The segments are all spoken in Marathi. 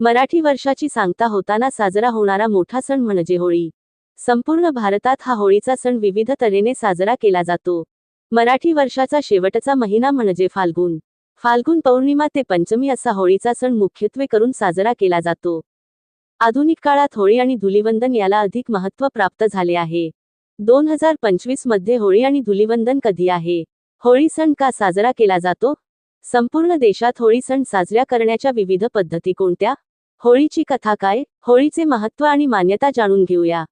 मराठी वर्षाची सांगता होताना साजरा होणारा मोठा सण म्हणजे होळी. संपूर्ण भारतात हा होळीचा सण विविध तऱ्हेने साजरा केला जातो. मराठी वर्षाचा शेवटचा महिना म्हणजे फाल्गुन. फाल्गुन पौर्णिमा ते पंचमी असा होळीचा सण मुख्यत्वे करून साजरा केला जातो. आधुनिक काळात होळी आणि धुलिवंदन याला अधिक महत्त्व प्राप्त झाले आहे. दोन हजार पंचवीसमध्ये होळी आणि धुलिवंदन कधी आहे? होळी सण का साजरा केला जातो? संपूर्ण देशात होळी सण साजऱ्या करण्याच्या विविध पद्धती कोणत्या? होळीची कथा काय? होळीचे महत्त्व आणि मान्यता जाणून घेऊया.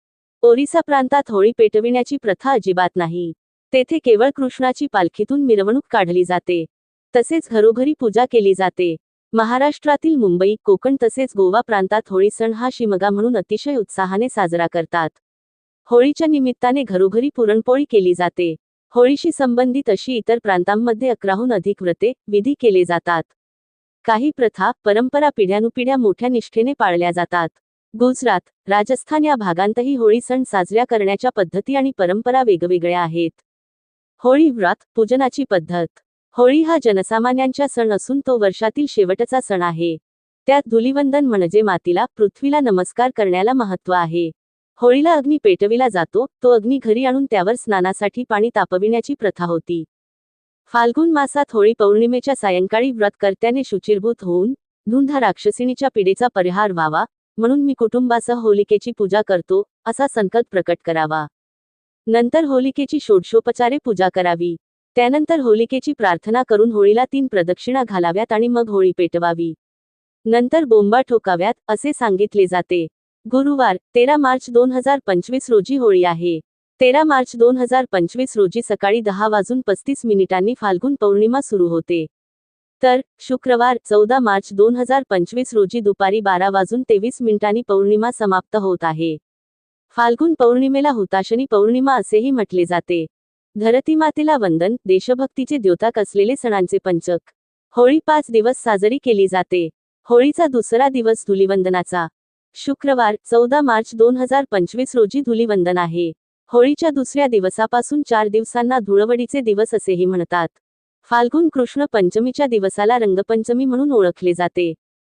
ओरिसा प्रांतात होळी पेटविण्याची प्रथा अजिबात नाही. तेथे केवळ कृष्णाची पालखीतून मिरवणूक काढली जाते. तसेच घरोघरी पूजा केली जाते. महाराष्ट्रातील मुंबई कोकण तसेच गोवा प्रांतात होळी सण हा शिमगा म्हणून अतिशय उत्साहाने साजरा करतात. होळीच्या निमित्ताने घरोघरी पुरणपोळी केली जाते. होळीशी संबंधित अशी इतर प्रांतांमध्ये अकराहून अधिक व्रते विधी केले जातात. काही प्रथा परंपरा पिढ्यानुपिढ्या मोठ्या निष्ठेने पाळल्या जातात. गुजरात राजस्थान या भागांतही होळी सण साजऱ्या करण्याच्या पद्धती आणि परंपरा वेगवेगळ्या आहेत. होळी व्रत पूजनाची पद्धत. होळी हा जनसामान्यांचा सण असून तो वर्षातील शेवटचा सण आहे. त्यात धुलिवंदन म्हणजे मातीला पृथ्वीला नमस्कार करण्याला महत्त्व आहे. होळीला अग्नी पेटविला जातो तो अग्नी घरी आणून त्यावर स्नानासाठी पाणी तापविण्याची प्रथा होती. फाल्गुन मासात होळी पौर्णिमेच्या सायंकाळी व्रतकर्त्याने शुचिरभूत होऊन धुंधा राक्षसिणीच्या पिढीचा परिहार व्हावा म्हणून मी कुटुंबासह होलिकेची पूजा करतो असा संकल्प प्रकट करावा. नंतर होलिकेची षोडशोपचारे पूजा करावी. त्यानंतर होलिकेची प्रार्थना करून होळीला तीन प्रदक्षिणा घालाव्यात आणि मग होळी पेटवावी. नंतर बोंबा ठोकाव्यात असे सांगितले जाते. गुरुवार तेरा मार्च दोन हजार पंचवीस रोजी होळी आहे. तेरा मार्च दोन हजार पंचवीस रोजी सकाळी दहा वाजून पस्तीस मिनिटांनी फाल्गुन पौर्णिमा सुरू होते. तर शुक्रवार चौदा मार्च दोन हजार पंचवीस रोजी दुपारी बारा वाजून तेवीस मिनिटांनी पौर्णिमा समाप्त होत आहे. फाल्गुन पौर्णिमेला हुताशनी पौर्णिमा असेही म्हटले जाते. धरतीमातेला वंदन देशभक्तीचे द्योतक असलेले सणांचे पंचक. होळी पाच दिवस साजरी केली जाते. होळीचा दुसरा दिवस धुलिवंदनाचा. शुक्रवार चौदा मार्च दोन हजार पंचवीस रोजी धुलिवंदन आहे. होळीच्या दुसऱ्या दिवसापासून चार दिवसांना धुळवडीचे दिवस असेही म्हणतात. फाल्गुन कृष्ण पंचमीच्या दिवसाला रंगपंचमी म्हणून ओळखले जाते.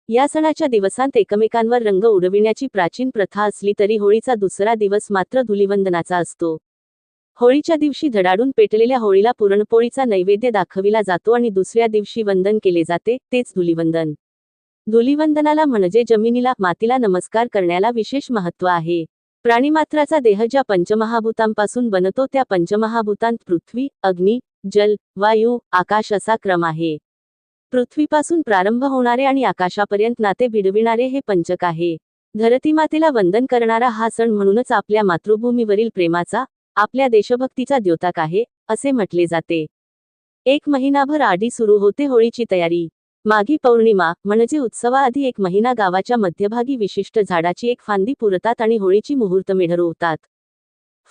या सणाच्या दिवसांत एकमेकांवर रंग उडविण्याची प्राचीन प्रथा असली तरी होळीचा दुसरा दिवस मात्र धुलिवंदनाचा असतो. होळीच्या दिवशी धडाडून पेटलेल्या होळीला पुरणपोळीचा नैवेद्य दाखविला जातो आणि दुसऱ्या दिवशी वंदन केले जाते तेच धुलिवंदन. धुलिवंदनाला म्हणजे जमिनीला मातीला नमस्कार करण्याला विशेष महत्त्व आहे. प्राणीमात्राचा देह ज्या पंचमहाभूतांपासून बनतो त्या पंचमहाभूतांत पृथ्वी अग्नी जल वायू आकाश असा क्रम आहे. पृथ्वीपासून प्रारंभ होणारे आणि आकाशापर्यंत नाते भिडविणारे हे पंचक आहे. धरतीमातेला वंदन करणारा हा सण म्हणूनच आपल्या मातृभूमीवरील प्रेमाचा आपल्या देशभक्तीचा द्योतक आहे असे म्हटले जाते. एक महिनाभर आधी सुरू होते होळीची तयारी. माघी पौर्णिमा म्हणजे उत्सवाआधी एक महिना गावाच्या मध्यभागी विशिष्ट झाडाची एक फांदी पुरतात आणि होळीची मुहूर्त रोवतात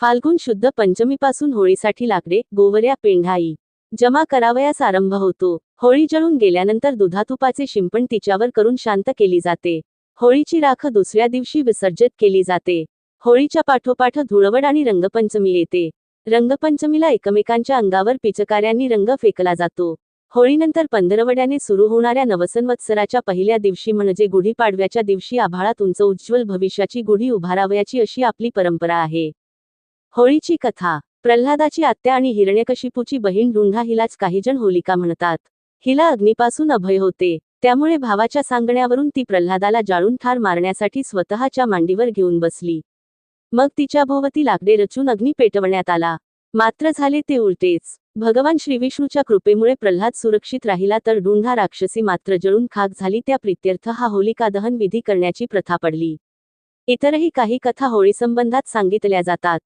फाल्गुन शुद्ध पंचमीपासून होळीसाठी लाकडे गोवऱ्या पेंढाई जमा करावयास आरंभ होतो. होळी जळून गेल्यानंतर दुधातुपाचे शिंपण तिच्यावर करून शांत केली जाते. होळीची राख दुसऱ्या दिवशी विसर्जित केली जाते. होळीच्या पाठोपाठ धुळवड आणि रंगपंचमी येते. रंगपंचमीला एकमेकांच्या अंगावर पिचकाऱ्यांनी रंग फेकला जातो. होळीनंतर पंधरवड्याने सुरू होणाऱ्या नवसंवत्सराच्या पहिल्या दिवशी म्हणजे गुढीपाडव्याच्या दिवशी आभाळात उंच उज्ज्वल भविष्याची गुढी उभारावयाची अशी आपली परंपरा आहे. होळीची कथा प्रल्हादाची आत्या आणि हिरण्यकशिपूची बहीण ढुंढा हिलाच काहीजण होलिका म्हणतात. हिला अग्नीपासून अभय होते त्यामुळे भावाच्या सांगण्यावरून ती प्रल्हादाला जाळून ठार मारण्यासाठी स्वतःच्या मांडीवर घेऊन बसली. मग तिच्या भोवती लाकडे रचून अग्नी पेटवण्यात आला. मात्र झाले ते उलटेच. भगवान श्रीविष्णूच्या कृपेमुळे प्रल्हाद सुरक्षित राहिला तर ढुंढा राक्षसी मात्र जळून खाक झाली. त्या प्रित्यर्थ हा होलिका दहन विधी करण्याची प्रथा पडली. इतरही काही कथा होळीसंबंधात सांगितल्या जातात.